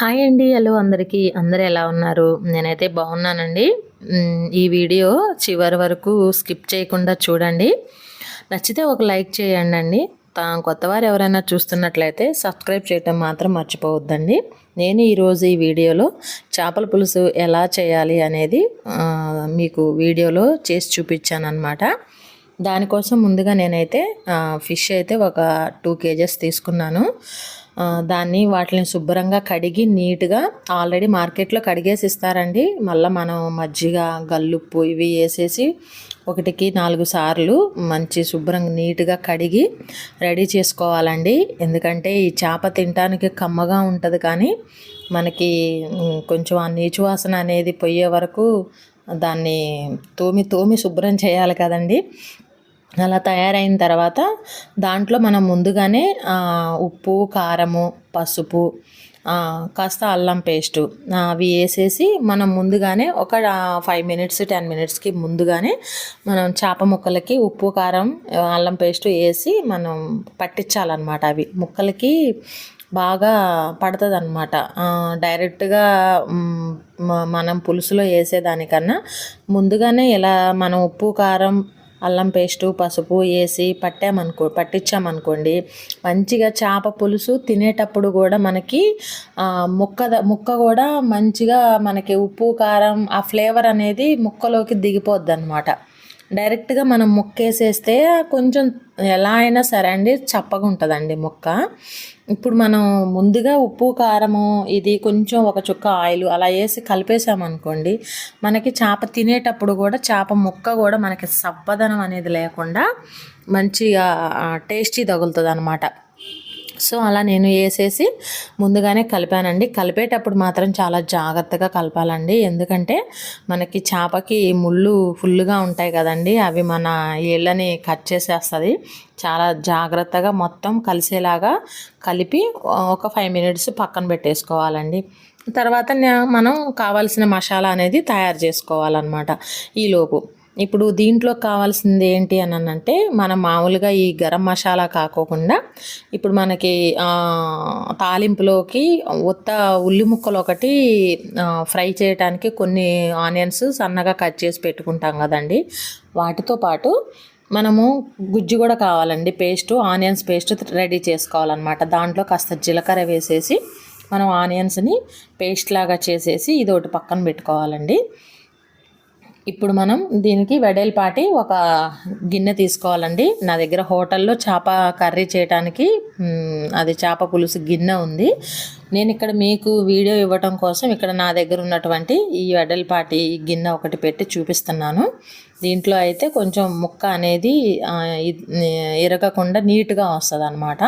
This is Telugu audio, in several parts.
హాయ్ అండి హలో అందరికీ. అందరు ఎలా ఉన్నారు? నేనైతే బాగున్నానండి. ఈ వీడియో చివరి వరకు స్కిప్ చేయకుండా చూడండి. నచ్చితే ఒక లైక్ చేయండి అండి తా- కొత్తవారు ఎవరైనా చూస్తున్నట్లయితే సబ్స్క్రైబ్ చేయటం మాత్రం మర్చిపోవద్దండి. నేను ఈరోజు ఈ వీడియోలో చేపల పులుసు ఎలా చేయాలి అనేది మీకు వీడియోలో చేసి చూపించాను దానికోసం ముందుగా నేనైతే ఫిష్ అయితే ఒక టూ కేజెస్ తీసుకున్నాను. దాన్ని వాటిని శుభ్రంగా కడిగి నీట్గా ఆల్రెడీ మార్కెట్లో కడిగేసి ఇస్తారండి. మళ్ళీ మనం మజ్జిగ గల్లుప్పు ఇవి వేసేసి ఒకటికి నాలుగు సార్లు మంచి శుభ్రంగా నీట్గా కడిగి రెడీ చేసుకోవాలండి. ఎందుకంటే ఈ చేప తినటానికి కమ్మగా ఉంటుంది కానీ మనకి కొంచెం ఆ నీచు వాసన అనేది పోయే వరకు దాన్ని తోమి తోమి శుభ్రం చేయాలి కదండి. అలా తయారైన తర్వాత దాంట్లో మనం ముందుగానే ఉప్పు కారము పసుపు కాస్త అల్లం పేస్టు అవి వేసేసి మనం ముందుగానే ఒక ఫైవ్ మినిట్స్ టెన్ మినిట్స్కి ముందుగానే మనం చేప ముక్కలకి ఉప్పు కారం అల్లం పేస్టు వేసి మనం పట్టించాలన్నమాట అవి. ముక్కలకి బాగా పడుతుంది అనమాట డైరెక్ట్గా మనం పులుసులో వేసేదానికన్నా ముందుగానే ఇలా మనం ఉప్పు కారం అల్లం పేస్టు పసుపు వేసి పట్టామనుకో పట్టించామనుకోండి మంచిగా చేప పులుసు తినేటప్పుడు కూడా మనకి ముక్క ముక్క కూడా మంచిగా మనకి ఉప్పు కారం ఆ ఫ్లేవర్ అనేది ముక్కలోకి దిగిపోద్ది అనమాట డైరెక్ట్గా మనం ముక్క వేసేస్తే కొంచెం ఎలా అయినా సరే అండి చప్పగా ఉంటుందండి మొక్క. ఇప్పుడు మనం ముందుగా ఉప్పు కారము ఇది కొంచెం ఒక చుక్క ఆయిల్ అలా వేసి కలిపేసామనుకోండి మనకి చేప తినేటప్పుడు కూడా చేప ముక్క కూడా మనకి సప్పదనం అనేది లేకుండా మంచిగా టేస్టీ తగులుతుంది అనమాట సో అలా నేను వేసేసి ముందుగానే కలిపానండి. కలిపేటప్పుడు మాత్రం చాలా జాగ్రత్తగా కలపాలండి. ఎందుకంటే మనకి చేపకి ముళ్ళు ఫుల్గా ఉంటాయి కదండి. అవి మన ఏళ్ళని కట్ చేసేస్తుంది. చాలా జాగ్రత్తగా మొత్తం కలిసేలాగా కలిపి ఒక ఫైవ్ మినిట్స్ పక్కన పెట్టేసుకోవాలండి. తర్వాత మనం కావాల్సిన మసాలా అనేది తయారు చేసుకోవాలన్నమాట. ఈలోపు ఇప్పుడు దీంట్లో కావాల్సింది ఏంటి అని అంటే మనం మామూలుగా ఈ గరం మసాలా కాకోకుండా ఇప్పుడు మనకి తాలింపులోకి ఉత్త ఉల్లి ముక్కలు ఒకటి ఫ్రై చేయడానికి కొన్ని ఆనియన్స్ సన్నగా కట్ చేసి పెట్టుకుంటాం కదండి. వాటితో పాటు మనము గుజ్జు కూడా కావాలండి. పేస్ట్ ఆనియన్స్ పేస్ట్ రెడీ చేసుకోవాలన్నమాట. దాంట్లో కాస్త జీలకర్ర వేసేసి మనం ఆనియన్స్ని పేస్ట్ లాగా చేసేసి ఇది ఒకటి పక్కన పెట్టుకోవాలండి. ఇప్పుడు మనం దీనికి వెడల్పాటి ఒక గిన్నె తీసుకోవాలండి. నా దగ్గర హోటల్లో చేప కర్రీ చేయడానికి అది చేప పులుసు గిన్నె ఉంది. నేను ఇక్కడ మీకు వీడియో ఇవ్వటం కోసం ఇక్కడ నా దగ్గర ఉన్నటువంటి ఈ వెడల్పాటి గిన్నె ఒకటి పెట్టి చూపిస్తున్నాను. దీంట్లో అయితే కొంచెం ముక్క అనేది ఇరగకుండా నీట్గా వస్తుంది అనమాట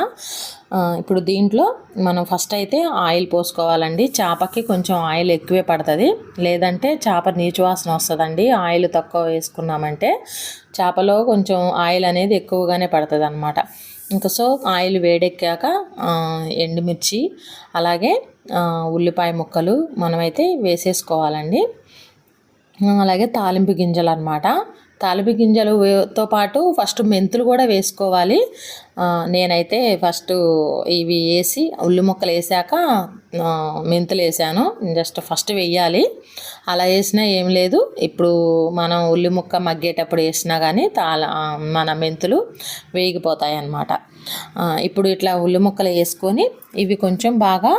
ఇప్పుడు దీంట్లో మనం ఫస్ట్ అయితే ఆయిల్ పోసుకోవాలండి. చేపకి కొంచెం ఆయిల్ ఎక్కువే పడుతుంది. లేదంటే చేప నీచు వాసన వస్తుందండి. ఆయిల్ తక్కువ వేసుకున్నామంటే చేపలో కొంచెం ఆయిల్ అనేది ఎక్కువగానే పడుతుంది అనమాట ఇంకా సో ఆయిల్ వేడెక్కాక ఎండుమిర్చి అలాగే ఉల్లిపాయ ముక్కలు మనమైతే వేసేసుకోవాలండి. అలాగే తాలింపు గింజలు అనమాట తాలింపు గింజలు తో పాటు ఫస్ట్ మెంతులు కూడా వేసుకోవాలి. నేనైతే ఫస్ట్ ఇవి వేసి ఉల్లి ముక్కలు వేసాక మెంతులు వేసాను. జస్ట్ ఫస్ట్ వేయాలి. అలా వేసినా ఏం లేదు. ఇప్పుడు మనం ఉల్లి ముక్క మగ్గేటప్పుడు వేసినా కానీ తాల మన మెంతులు వేగిపోతాయి అన్నమాట ఇప్పుడు ఇట్లా ఉల్లి ముక్కలు వేసుకొని ఇవి కొంచెం బాగా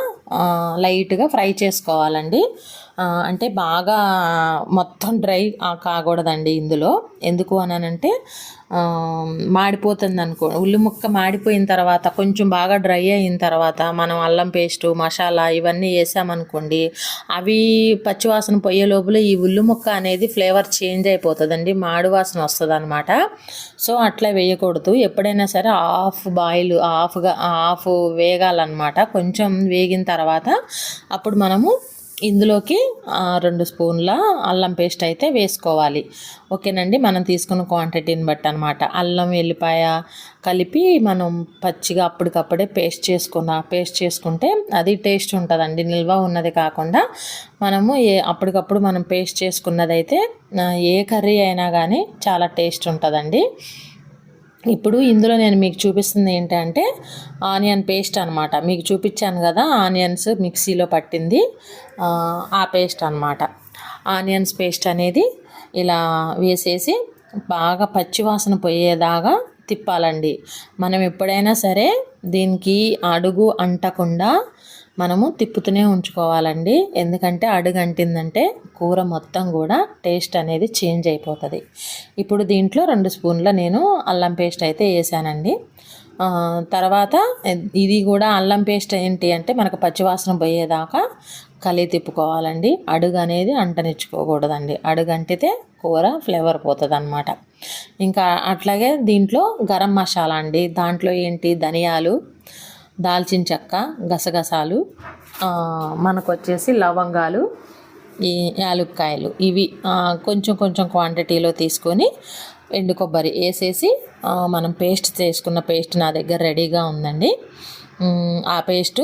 లైట్గా ఫ్రై చేసుకోవాలండి. అంటే బాగా మొత్తం డ్రై కాకూడదండి ఇందులో. ఎందుకు అనంటే మాడిపోతుంది అనుకో ఉల్లి ముక్క మాడిపోయిన తర్వాత కొంచెం బాగా డ్రై అయిన తర్వాత మనం అల్లం పేస్టు మసాలా ఇవన్నీ వేసామనుకోండి అవి పచ్చివాసన పోయే లోపల ఈ ఉల్లి ముక్క అనేది ఫ్లేవర్ చేంజ్ అయిపోతుందండి మాడు వాసన వస్తుంది అనమాట సో అట్లా వేయకూడదు. ఎప్పుడైనా సరే హాఫ్ బాయిల్ హాఫ్గా హాఫ్ వేగాలన్నమాట. కొంచెం వేగిన తర్వాత అప్పుడు మనము ఇందులోకి రెండు స్పూన్ల అల్లం పేస్ట్ అయితే వేసుకోవాలి. ఓకేనండి? మనం తీసుకున్న క్వాంటిటీని బట్టి అనమాట అల్లం వెల్లిపాయ కలిపి మనం పచ్చిగా అప్పటికప్పుడే పేస్ట్ చేసుకున్న పేస్ట్ చేసుకుంటే అది టేస్ట్ ఉంటుందండి. నిల్వ ఉన్నది కాకుండా మనము ఏ అప్పటికప్పుడు మనం పేస్ట్ చేసుకున్నదైతే ఏ కర్రీ అయినా కానీ చాలా టేస్ట్ ఉంటుందండి. ఇప్పుడు ఇందులో నేను మీకు చూపిస్తుంది ఏంటంటే ఆనియన్ పేస్ట్ అనమాట మీకు చూపించాను కదా ఆనియన్స్ మిక్సీలో పట్టింది. ఆ, పేస్ట్ అనమాట ఆనియన్స్ పేస్ట్ అనేది ఇలా వేసేసి బాగా పచ్చివాసన పోయేదాకా తిప్పాలండి. మనం ఎప్పుడైనా సరే దీనికి అడుగు అంటకుండా మనము తిప్పుతూనే ఉంచుకోవాలండి. ఎందుకంటే అడుగు అంటిందంటే కూర మొత్తం కూడా టేస్ట్ అనేది చేంజ్ అయిపోతుంది. ఇప్పుడు దీంట్లో రెండు స్పూన్ల నేను అల్లం పేస్ట్ అయితే వేసానండి. తర్వాత ఇది కూడా అల్లం పేస్ట్ ఏంటి అంటే మనకు పచ్చివాసన పోయేదాకా కలి తిప్పుకోవాలండి. అడుగు అనేది అంటనిచ్చుకోకూడదండి. అడుగు అంటితే కూర ఫ్లేవర్ పోతుంది అనమాట ఇంకా అట్లాగే దీంట్లో గరం మసాలా అండి. దాంట్లో ఏంటి? ధనియాలు దాల్చిన చెక్క గసగసాలు మనకు వచ్చేసి లవంగాలు ఈ యాలుక్కాయలు. ఇవి కొంచెం కొంచెం క్వాంటిటీలో తీసుకొని ఎండు కొబ్బరి వేసేసి మనం పేస్ట్ చేసుకున్న పేస్ట్ నా దగ్గర రెడీగా ఉందండి. ఆ పేస్టు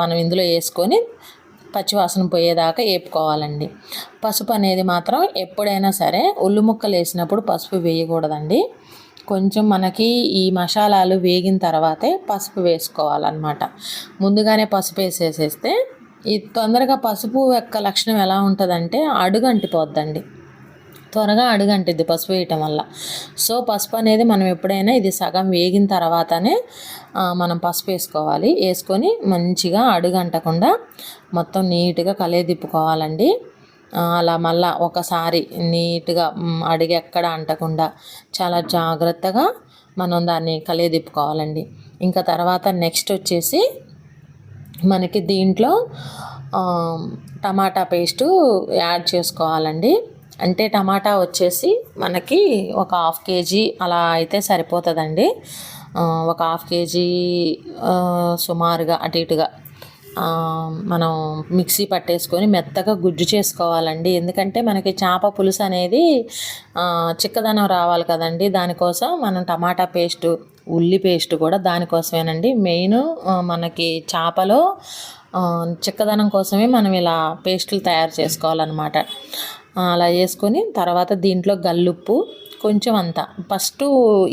మనం ఇందులో వేసుకొని పచ్చివాసన పోయేదాకా వేపుకోవాలండి పసుపు అనేది మాత్రం ఎప్పుడైనా సరే ఉల్లి ముక్కలు వేసినప్పుడు పసుపు వేయకూడదండి. కొంచెం మనకి ఈ మసాలాలు వేగిన తర్వాతే పసుపు వేసుకోవాలన్నమాట. ముందుగానే పసుపు వేసేసేస్తే ఈ తొందరగా పసుపు యొక్క లక్షణం ఎలా ఉంటుందంటే అడుగంటిపోద్దండి త్వరగా అడుగంటిద్ది పసుపు వేయటం వల్ల. సో పసుపు అనేది మనం ఎప్పుడైనా ఇది సగం వేగిన తర్వాతనే మనం పసుపు వేసుకోవాలి. వేసుకొని మంచిగా అడుగంటకుండా మొత్తం నీట్గా కలే తిప్పుకోవాలండి అలా మళ్ళా ఒకసారి నీట్గా అడిగి ఎక్కడ అంటకుండా చాలా జాగ్రత్తగా మనం దాన్ని కలయదిప్పుకోవాలండి ఇంకా తర్వాత నెక్స్ట్ వచ్చేసి మనకి దీంట్లో టమాటా పేస్టు యాడ్ చేసుకోవాలండి. అంటే టమాటా వచ్చేసి మనకి ఒక హాఫ్ కేజీ అలా అయితే సరిపోతుందండి. ఒక హాఫ్ కేజీ సుమారుగా అటు ఇటుగా మనం మిక్సీ పట్టేసుకొని మెత్తగా గుజ్జు చేసుకోవాలండి. ఎందుకంటే మనకి చేప పులుసు అనేది చిక్కదనం రావాలి కదండి. దానికోసం మనం టమాటా పేస్టు ఉల్లి పేస్ట్ కూడా దానికోసమేనండి. మెయిన్ మనకి చేపలో చిక్కదనం కోసమే మనం ఇలా పేస్టులు తయారు చేసుకోవాలన్నమాట. అలా వేసుకొని తర్వాత దీంట్లో గల్లుప్పు కొంచెం అంత ఫస్ట్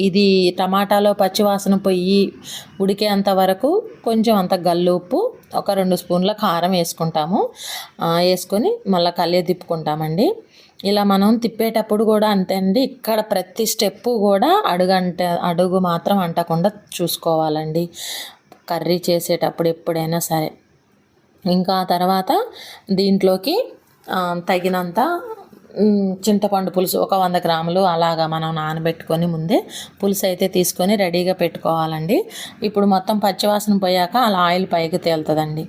ఇది టమాటాలో పచ్చివాసన పొయ్యి ఉడికేంత వరకు కొంచెం అంత గల్లు ఉప్పు ఒక రెండు స్పూన్ల కారం వేసుకుంటాము. వేసుకొని మళ్ళీ కళ్ళే తిప్పుకుంటామండి. ఇలా మనం తిప్పేటప్పుడు కూడా అంతే అండి. ఇక్కడ ప్రతి స్టెప్పు కూడా అడుగంట అడుగు మాత్రం అంటకుండా చూసుకోవాలండి. కర్రీ చేసేటప్పుడు ఎప్పుడైనా సరే. ఇంకా తర్వాత దీంట్లోకి తగినంత చింతపండు పులుసు ఒక వంద గ్రాములు అలాగా మనం నానబెట్టుకొని ముందే పులుసు అయితే తీసుకొని రెడీగా పెట్టుకోవాలండి. ఇప్పుడు మొత్తం పచ్చివాసన పోయాక అలా ఆయిల్ పైకి తేలుతుందండి.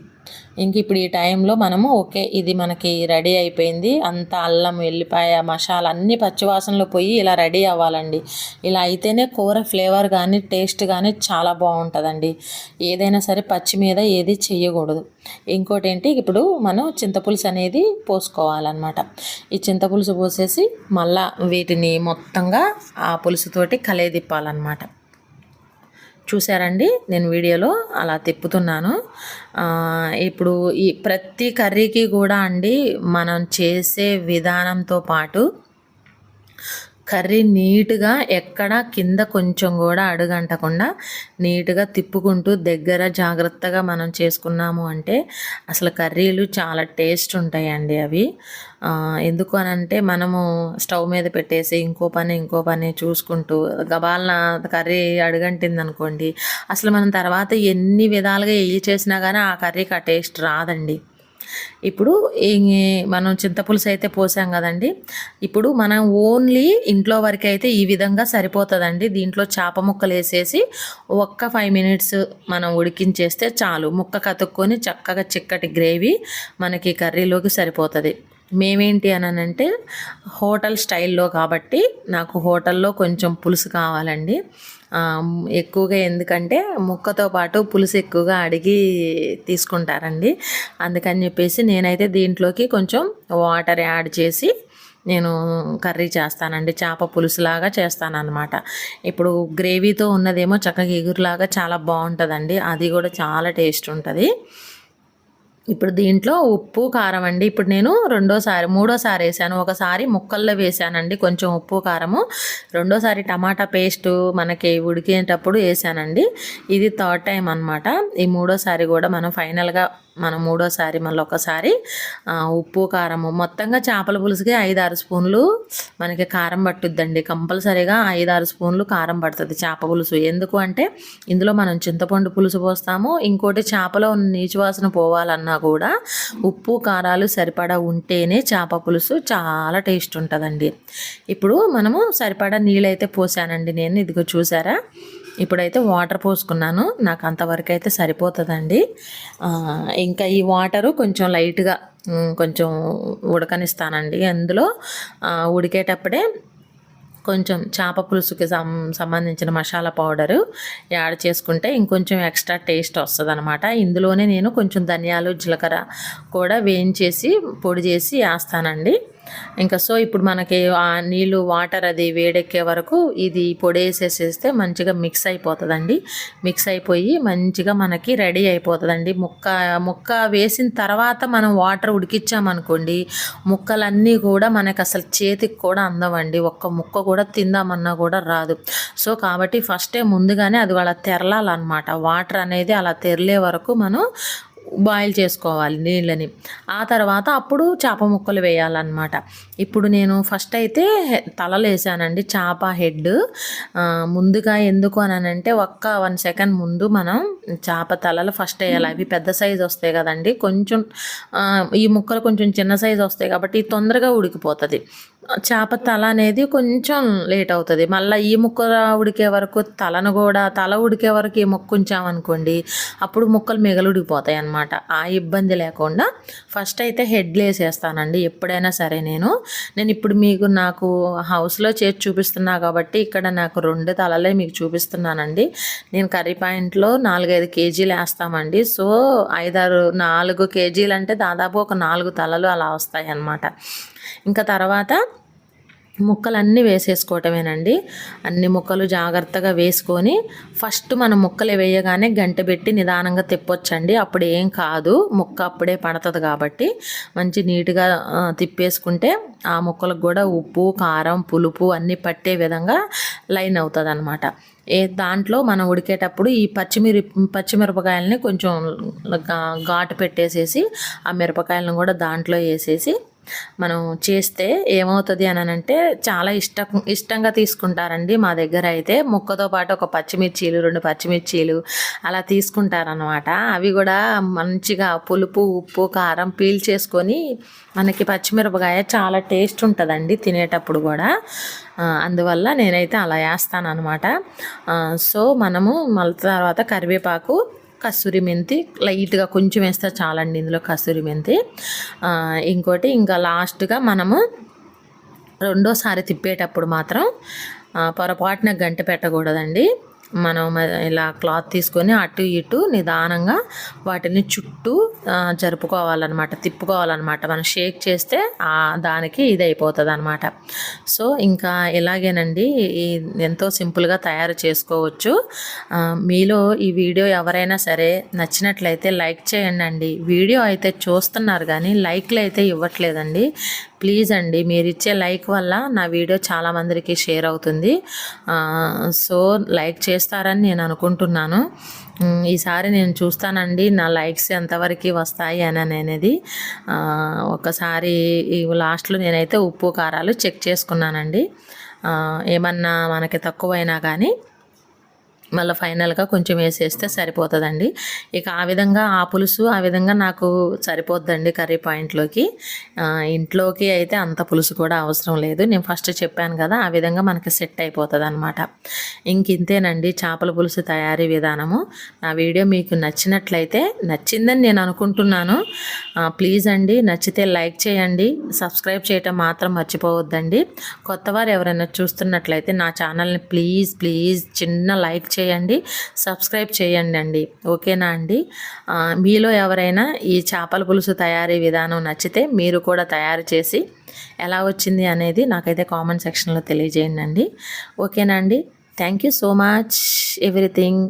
ఇంక ఇప్పుడు ఈ టైంలో మనము ఓకే ఇది మనకి రెడీ అయిపోయింది. అంత అల్లం వెల్లిపాయ మసాలా అన్ని పచ్చివాసనలో పోయి ఇలా రెడీ అవ్వాలండి. ఇలా అయితేనే కూర ఫ్లేవర్ కానీ టేస్ట్ కానీ చాలా బాగుంటుందండి. ఏదైనా సరే పచ్చి మీద ఏది చేయకూడదు ఇంకోటి ఏంటి ఇప్పుడు మనం చింతపులుసు అనేది పోసుకోవాలన్నమాట. ఈ చింతపులుసు పోసేసి మళ్ళా వీటిని మొత్తంగా ఆ పులుసుతోటి కలయదిప్పాలన్నమాట. చూసారండి నేను వీడియోలో అలా తిప్పుతున్నాను. ఇప్పుడు ఈ ప్రతి కర్రీకి కూడా అండి మనం చేసే విధానంతో పాటు కర్రీ నీట్గా ఎక్కడ కింద కొంచెం కూడా అడుగంటకుండా నీట్గా తిప్పుకుంటూ దగ్గర జాగ్రత్తగా మనం చేసుకున్నాము అంటే అసలు కర్రీలు చాలా టేస్ట్ ఉంటాయండి అవి. ఎందుకు అని అంటే మనము స్టవ్ మీద పెట్టేసి ఇంకో పని ఇంకో పని చూసుకుంటూ గబాలన కర్రీ అడుగంటింది అనుకోండి అసలు మనం తర్వాత ఎన్ని విధాలుగా ఏ చేసినా కానీ ఆ కర్రీకి ఆ టేస్ట్ రాదండి. ఇప్పుడు ఈ- మనం చింతపులుసు అయితే పోసాం కదండి. ఇప్పుడు మనం ఓన్లీ ఇంట్లో వరకు అయితే ఈ విధంగా సరిపోతుందండి. దీంట్లో చేప ముక్కలు వేసేసి ఒక్క ఫైవ్ మినిట్స్ మనం ఉడికించేస్తే చాలు. ముక్క కతుక్కొని చక్కగా చిక్కటి గ్రేవీ మనకి కర్రీలోకి సరిపోతుంది. మేమేంటి అని అంటే హోటల్ స్టైల్లో కాబట్టి నాకు హోటల్లో కొంచెం పులుసు కావాలండి. ఎక్కువగా ఎందుకంటే ముక్కతో పాటు పులుసు ఎక్కువగా అడిగి తీసుకుంటారండి. అందుకని చెప్పేసి నేనైతే దీంట్లోకి కొంచెం వాటర్ యాడ్ చేసి నేను కర్రీ చేస్తానండి. చేప పులుసులాగా చేస్తానన్నమాట. ఇప్పుడు గ్రేవీతో ఉన్నదేమో చక్కగా ఎగురులాగా చాలా బాగుంటుందండి. అది కూడా చాలా టేస్ట్ ఉంటుంది. ఇప్పుడు దీంట్లో ఉప్పు కారం అండి. ఇప్పుడు నేను రెండోసారి మూడోసారి వేసాను. ఒకసారి ముక్కల్లో వేసానండి. కొంచెం ఉప్పు కారము. రెండోసారి టమాటా పేస్ట్ మనకి ఉడికేటప్పుడు వేసానండి. ఇది థర్డ్ టైం అనమాట ఈ మూడోసారి కూడా మనం ఫైనల్గా మనం మూడోసారి మళ్ళీ ఒకసారి ఉప్పు కారము మొత్తంగా చేపల పులుసుకి ఐదు ఆరు స్పూన్లు మనకి కారం పట్టుద్దండి. కంపల్సరీగా ఐదు ఆరు స్పూన్లు కారం పడుతుంది చేప పులుసు. ఎందుకు అంటే ఇందులో మనం చింతపండు పులుసు పోస్తాము ఇంకోటి చేపలో ఉన్న వాసన పోవాలన్నా కూడా ఉప్పు కారాలు సరిపడా ఉంటేనే చేప పులుసు చాలా టేస్ట్ ఉంటుందండి. ఇప్పుడు మనము సరిపడా నీళ్ళైతే పోసానండి. నేను ఇదిగో చూసారా? ఇప్పుడైతే వాటర్ పోసుకున్నాను. నాకు అంతవరకు అయితే సరిపోతుందండి ఇంకా ఈ వాటరు కొంచెం లైట్గా కొంచెం ఉడకనిస్తానండి. అందులో ఉడికేటప్పుడే కొంచెం చేప పులుసుకి సంబంధించిన మసాలా పౌడరు యాడ్ చేసుకుంటే ఇంకొంచెం ఎక్స్ట్రా టేస్ట్ వస్తుంది అనమాట ఇందులోనే నేను కొంచెం ధనియాలు జీలకర్ర కూడా వేయించేసి పొడి చేసి వేస్తానండి ఇంకా సో ఇప్పుడు మనకి ఆ నీళ్ళు వాటర్ అది వేడెక్కే వరకు ఇది పొడి వేసేసేస్తే మంచిగా మిక్స్ అయిపోతుందండి. మిక్స్ అయిపోయి మంచిగా మనకి రెడీ అయిపోతుందండి. ముక్క ముక్క వేసిన తర్వాత మనం వాటర్ ఉడికిచ్చామనుకోండి ముక్కలన్నీ కూడా మనకి అసలు చేతికి కూడా అందవండి. ఒక్క ముక్క కూడా తిందామన్నా కూడా రాదు. సో కాబట్టి ఫస్టే ముందుగానే అది అలా తెరలాలన్నమాట. వాటర్ అనేది అలా తెరలే వరకు మనం బాయిల్ చేసుకోవాలి నీళ్ళని. ఆ తర్వాత అప్పుడు చేప ముక్కలు వేయాలన్నమాట. ఇప్పుడు నేను ఫస్ట్ అయితే తలలు వేసానండి చేప హెడ్. ముందుగా ఎందుకు అనంటే ఒక్క వన్ సెకండ్ ముందు మనం చేప తలలు ఫస్ట్ వేయాలి. అవి పెద్ద సైజు వస్తాయి కదండి. కొంచెం ఈ ముక్కలు కొంచెం చిన్న సైజు వస్తాయి కాబట్టి తొందరగా ఉడికిపోతుంది. చేప తల అనేది కొంచెం లేట్ అవుతుంది. మళ్ళీ ఈ ముక్క ఉడికే వరకు తలను కూడా తల ఉడికే వరకు ఈ ముక్క ఉంచామనుకోండి అప్పుడు ముక్కలు మిగలుడిపోతాయి అనమాట ఆ ఇబ్బంది లేకుండా ఫస్ట్ అయితే హెడ్లు వేసేస్తానండి ఎప్పుడైనా సరే నేను. నేను ఇప్పుడు మీకు నాకు హౌస్లో చేసి చూపిస్తున్నా కాబట్టి ఇక్కడ నాకు రెండు తలలే మీకు చూపిస్తున్నానండి. నేను కర్రీ పాయింట్లో నాలుగైదు కేజీలు వేస్తామండి. సో ఐదారు నాలుగు కేజీలు అంటే దాదాపు ఒక నాలుగు తలలు అలా వస్తాయి అన్నమాట ఇంకా తర్వాత ముక్కలన్నీ వేసేసుకోవటమేనండి. అన్ని ముక్కలు జాగ్రత్తగా వేసుకొని ఫస్ట్ మనం ముక్కలు వేయగానే గంట పెట్టి నిదానంగా తిప్పొచ్చండి. అప్పుడు ఏం కాదు. ముక్క అప్పుడే పడుతుంది కాబట్టి మంచి నీట్గా తిప్పేసుకుంటే ఆ ముక్కలకు కూడా ఉప్పు కారం పులుపు అన్నీ పట్టే విధంగా లైన్ అవుతుంది అనమాట ఏ దాంట్లో మనం ఉడికేటప్పుడు ఈ పచ్చిమిరి పచ్చిమిరపకాయలని కొంచెం ఘాటు పెట్టేసేసి ఆ మిరపకాయలను కూడా దాంట్లో వేసేసి మనం చేస్తే ఏమవుతుంది అని అంటే చాలా ఇష్ట ఇష్టంగా తీసుకుంటారండి మా దగ్గర అయితే. ముక్కతో పాటు ఒక పచ్చిమిర్చీలు రెండు పచ్చిమిర్చీలు అలా తీసుకుంటారనమాట అవి కూడా మంచిగా పులుపు ఉప్పు కారం పీల్ చేసుకొని మనకి పచ్చిమిరపకాయ చాలా టేస్ట్ ఉంటుందండి తినేటప్పుడు కూడా. అందువల్ల నేనైతే అలా వేస్తాను అనమాట సో మనము మళ్ళీ తర్వాత కరివేపాకు కస్తూరి మెంతి. లైట్గా కొంచెం వేస్తే చాలండి ఇందులో కస్తూరి మెంతి. ఇంకోటి ఇంకా లాస్ట్గా మనము రెండోసారి తిప్పేటప్పుడు మాత్రం పొరపాటున గంట పెట్టకూడదండి. మనం ఇలా క్లాత్ తీసుకొని అటు ఇటు నిదానంగా వాటిని చుట్టూ జరుపుకోవాలన్నమాట తిప్పుకోవాలన్నమాట. మనం షేక్ చేస్తే దానికి ఇది అయిపోతుంది అనమాట సో ఇంకా ఇలాగేనండి ఎంతో సింపుల్గా తయారు చేసుకోవచ్చు. మీలో ఈ వీడియో ఎవరైనా సరే నచ్చినట్లయితే లైక్ చేయండి అండి వీడియో అయితే చూస్తున్నారు కానీ లైక్లు అయితే ఇవ్వట్లేదండి. ప్లీజ్ అండి మీరు ఇచ్చే లైక్ వల్ల నా వీడియో చాలామందికి షేర్ అవుతుంది. సో లైక్ చేస్తారని నేను అనుకుంటున్నాను. ఈసారి నేను చూస్తానండి నా లైక్స్ ఎంతవరకు వస్తాయి అని అనేది. ఒకసారి లాస్ట్లో నేనైతే ఉప్పు కారాలు చెక్ చేసుకున్నానండి. ఏమన్నా మనకి తక్కువైనా కానీ మళ్ళీ ఫైనల్గా కొంచెం వేసేస్తే సరిపోతుందండి. ఇక ఆ విధంగా ఆ పులుసు ఆ విధంగా నాకు సరిపోద్దండి కర్రీ పాయింట్లోకి. ఇంట్లోకి అయితే అంత పులుసు కూడా అవసరం లేదు. నేను ఫస్ట్ చెప్పాను కదా ఆ విధంగా మనకి సెట్ అయిపోతుంది అనమాట ఇంక ఇంతేనండి చేపల పులుసు తయారీ విధానము. నా వీడియో మీకు నచ్చినట్లయితే నచ్చిందని నేను అనుకుంటున్నాను. ప్లీజ్ అండి నచ్చితే లైక్ చేయండి. సబ్స్క్రైబ్ చేయటం మాత్రం మర్చిపోవద్దండి. కొత్తవారు ఎవరైనా చూస్తున్నట్లయితే నా ఛానల్ని ప్లీజ్ ప్లీజ్ చిన్న లైక్ చేయండి. సబ్స్క్రైబ్ చేయండి అండి ఓకేనా అండి? మీలో ఎవరైనా ఈ చేపల పులుసు తయారీ విధానం నచ్చితే మీరు కూడా తయారు చేసి ఎలా వచ్చింది అనేది నాకైతే కామెంట్ సెక్షన్లో తెలియజేయండి అండి ఓకేనా అండి? Thank you so much. Everything